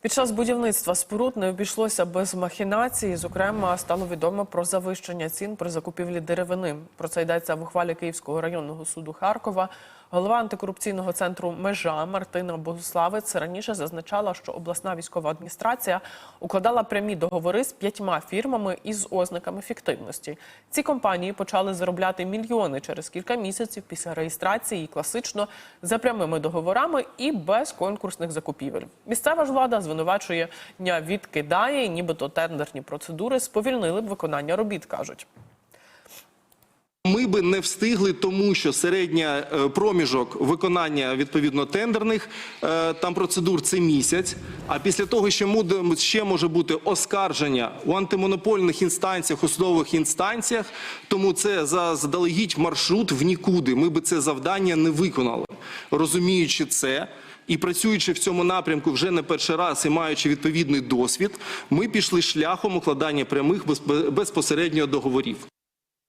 Під час будівництва споруд не обійшлося без махінації. Зокрема, стало відомо про завищення цін при закупівлі деревини. Про це йдеться в ухвалі Київського районного суду Харкова. Голова антикорупційного центру Межа Мартина Богуславець раніше зазначала, що обласна військова адміністрація укладала прямі договори з п'ятьма фірмами із ознаками фіктивності. Ці компанії почали заробляти мільйони через кілька місяців після реєстрації, класично за прямими договорами і без конкурсних закупівель. Місцева ж влада звинувачує відкидає, нібито тендерні процедури сповільнили б виконання робіт, кажуть. Ми би не встигли, тому що середня е, проміжок виконання відповідно тендерних е, там процедур це місяць. А після того ще ще може бути оскарження у антимонопольних інстанціях, у судових інстанціях. Тому це заздалегідь маршрут в нікуди. Ми би це завдання не виконали, розуміючи це. І працюючи в цьому напрямку вже не перший раз і маючи відповідний досвід, ми пішли шляхом укладання прямих безпосередньо договорів.